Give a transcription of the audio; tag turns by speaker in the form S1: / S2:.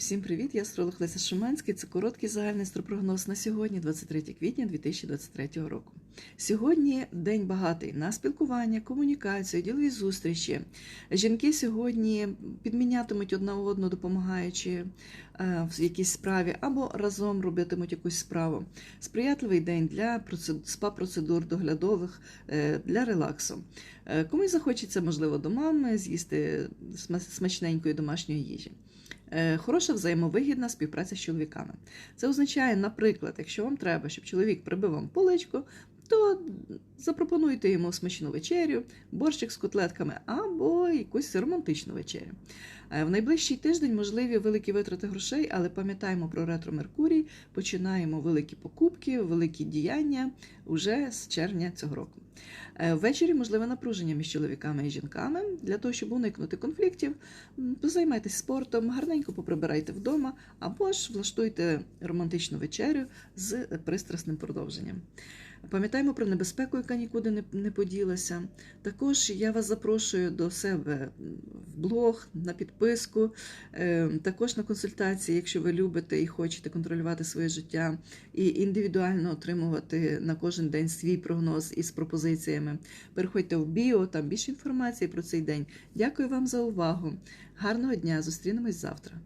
S1: Всім привіт! Я астролог Леся Шуманський. Це короткий загальний астропрогноз на сьогодні, 23 квітня 2023 року. Сьогодні день багатий на спілкування, комунікацію, ділові зустрічі. Жінки сьогодні підмінятимуть одна одну, допомагаючи е, в якійсь справі, або разом робитимуть якусь справу. Сприятливий день для спа-процедур доглядових е, для релаксу. Е, Комусь захочеться, можливо, до мами з'їсти смачненької домашньої їжі. Е, Хороша взаємовигідна співпраця з чоловіками. Це означає, наприклад, якщо вам треба, щоб чоловік прибив вам поличку, то запропонуйте йому смачну вечерю, борщик з котлетками або якусь романтичну вечерю. Е, В найближчий тиждень можливі великі витрати грошей, але пам'ятаємо про ретро Меркурій, починаємо великі покупки, великі діяння уже з червня цього року. Е, Ввечері можливе напруження між чоловіками і жінками для того, щоб уникнути конфліктів. Позаймайтесь спортом, гарненько поприбирайте вдома, або ж влаштуйте романтичну вечерю з пристрасним продовженням. Пам'ятаємо про небезпеку, яка нікуди не, поділася. Також я вас запрошую до себе блог, на підписку, е, також на консультації, якщо ви любите і хочете контролювати своє життя і індивідуально отримувати на кожен день свій прогноз із пропозиціями. Переходьте в біо, там більше інформації про цей день. Дякую вам за увагу. Гарного дня! Зустрінемось завтра.